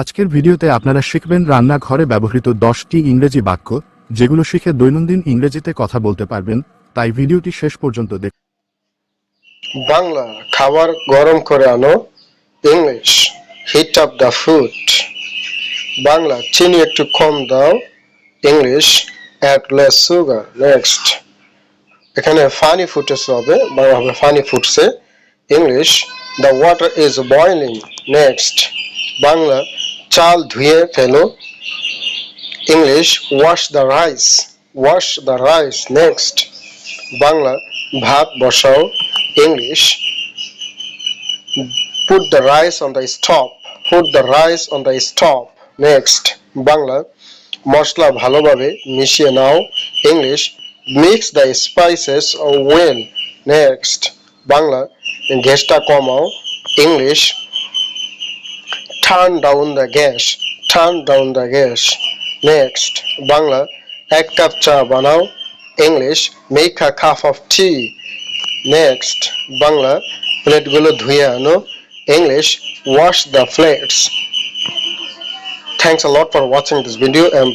আজকের ভিডিওতে আপনারা শিখবেন রান্নাঘরে ব্যবহৃত দশটি ইংরেজি বাক্য, যেগুলো শিখে দৈনন্দিন ইংরেজিতে কথা বলতে পারবেন। তাই ভিডিওটি শেষ পর্যন্ত দেখুন বাংলা খাবার গরম করে আনো, English heat up the food Bangla, চিনি একটু কম দাও, English add less sugar next এখানে ফানি ফুটেছে হবে, বাংলা হবে ফানি ফুটছে English the water is boiling next Bangla চাল ধুয়ে ফেলো। English wash the rice wash the rice next Bangla, ভাত বসাও। English put the rice on the stove put the rice on the stove next Bangla, মশলা ভালোভাবে মিশিয়ে নাও। English mix the spices well next Bangla, গ্যাসটা কমাও। English turn down the gas turn down the gas next Bangla এক cup চা বানাও English make a cup of tea next Bangla প্লেটগুলো ধুয়ে আনো English wash the plates thanks a lot for watching this video and